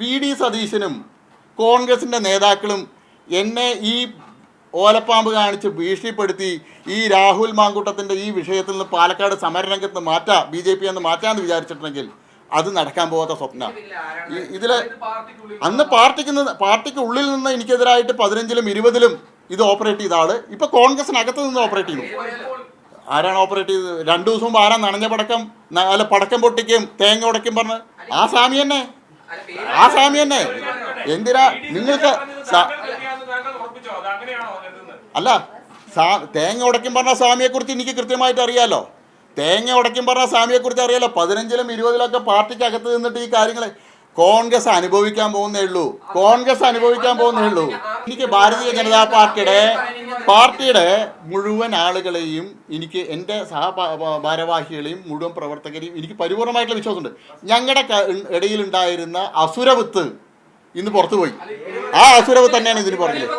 V D സതീശനും കോൺഗ്രസിന്റെ നേതാക്കളും എന്നെ ഈ ഓലപ്പാമ്പ് കാണിച്ച് ഭീഷണിപ്പെടുത്തി ഈ രാഹുൽ മാങ്കൂട്ടത്തിന്റെ ഈ വിഷയത്തിൽ നിന്ന് പാലക്കാട് സമരരംഗത്ത് മാറ്റാം ബി ജെ പി എന്ന് മാറ്റാമെന്ന് വിചാരിച്ചിട്ടുണ്ടെങ്കിൽ അത് നടക്കാൻ പോകാത്ത സ്വപ്ന. ഇതിൽ അന്ന് പാർട്ടിക്ക് നിന്ന് പാർട്ടിക്ക് ഉള്ളിൽ നിന്ന് എനിക്കെതിരായിട്ട് പതിനഞ്ചിലും ഇരുപതിലും ഇത് ഓപ്പറേറ്റ് ചെയ്ത ആൾ ഇപ്പൊ കോൺഗ്രസിനകത്ത് നിന്ന് ഓപ്പറേറ്റ് ചെയ്യുന്നു. ആരാണ് ഓപ്പറേറ്റ് ചെയ്തത്? രണ്ടു ദിവസം മുമ്പ് ആരാ നനഞ്ഞ പടക്കം അല്ല പടക്കം പൊട്ടിക്കും തേങ്ങ ഉടയ്ക്കും പറഞ്ഞ്. ആ സ്വാമി തന്നെ. ആ സ്വാമി തന്നെ. എന്തിനാ നിങ്ങൾക്ക് സ- അല്ല സാ തേങ്ങ ഉടയ്ക്കും പറഞ്ഞ സ്വാമിയെ കുറിച്ച് എനിക്ക് കൃത്യമായിട്ട് അറിയാലോ. തേങ്ങ ഉടയ്ക്കും പറഞ്ഞ സ്വാമിയെ കുറിച്ച് അറിയാലോ. പതിനഞ്ചിലും ഇരുപതിലൊക്കെ പാർട്ടിക്ക് അകത്ത് നിന്നിട്ട് ഈ കാര്യങ്ങൾ കോൺഗ്രസ് അനുഭവിക്കാൻ പോകുന്നേ ഉള്ളൂ. കോൺഗ്രസ് അനുഭവിക്കാൻ പോകുന്നേ ഉള്ളൂ. എനിക്ക് ഭാരതീയ ജനതാ പാർട്ടിയുടെ പാർട്ടിയുടെ മുഴുവൻ ആളുകളെയും എനിക്ക് എന്റെ സഹ ഭാരവാഹികളെയും മുഴുവൻ പ്രവർത്തകരെയും എനിക്ക് പരിപൂർണമായിട്ടുള്ള വിശ്വാസമുണ്ട്. ഞങ്ങളുടെ ഇടയിലുണ്ടായിരുന്ന അസുരവിത്ത് ഇന്ന് പുറത്തുപോയി. ആ അസുരവത്ത് തന്നെയാണ് ഇതിന് പുറകിൽ